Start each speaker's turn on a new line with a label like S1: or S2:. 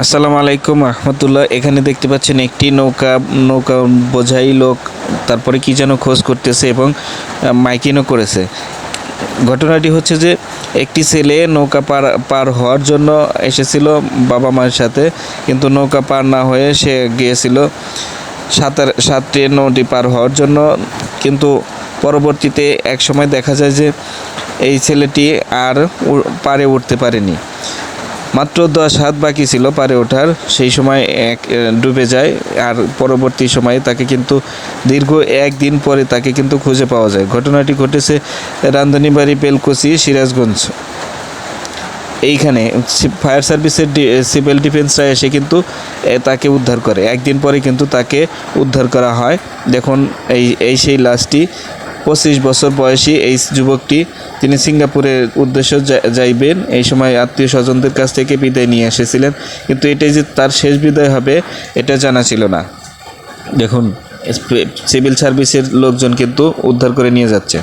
S1: আসসালামু আলাইকুম রহমতুল্লাহ। এখানে দেখতে পাচ্ছেন একটি নৌকা নৌকা বোঝাই লোক তারপরে কি যেন খোঁজ করতেছে এবং মাইকিংও করেছে। ঘটনাটি হচ্ছে যে একটি ছেলে নৌকা পার পার হওয়ার জন্য এসেছিল বাবা মায়ের সাথে, কিন্তু নৌকা পার না হয়ে সে গিয়েছিল সাঁতার সাতটি নদী পার হওয়ার জন্য। কিন্তু পরবর্তীতে এক সময় দেখা যায় যে এই ছেলেটি আর পারে উঠতে পারেনি। মাত্র দশ হাত বাকি ছিল পারে ওঠার, সেই সময় এক ডুবে যায় আর পরবর্তী সময়ে তাকে কিন্তু দীর্ঘ একদিন পরে তাকে কিন্তু খুঁজে পাওয়া যায়। ঘটনাটি ঘটেছে রান্ধনীবাড়ি বেলকুচি, সিরাজগঞ্জ। এইখানে ফায়ার সার্ভিসের সিভিল ডিফেন্সরা এসে কিন্তু তাকে উদ্ধার করে। একদিন পরে কিন্তু তাকে উদ্ধার করা হয়। দেখুন, এই এই সেই লাশটি পঁচিশ বছর বয়সী এই যুবকটি তিনি সিঙ্গাপুরের উদ্দেশ্য যাইবেন। এই সময় আত্মীয় স্বজনদের কাছ থেকে বিদায় নিয়ে এসেছিলেন। কিন্তু এটাই যে তার শেষ বিদায় হবে এটা জানা ছিল না। দেখুন সিভিল সার্ভিসের লোকজন কিন্তু উদ্ধার করে নিয়ে যাচ্ছে।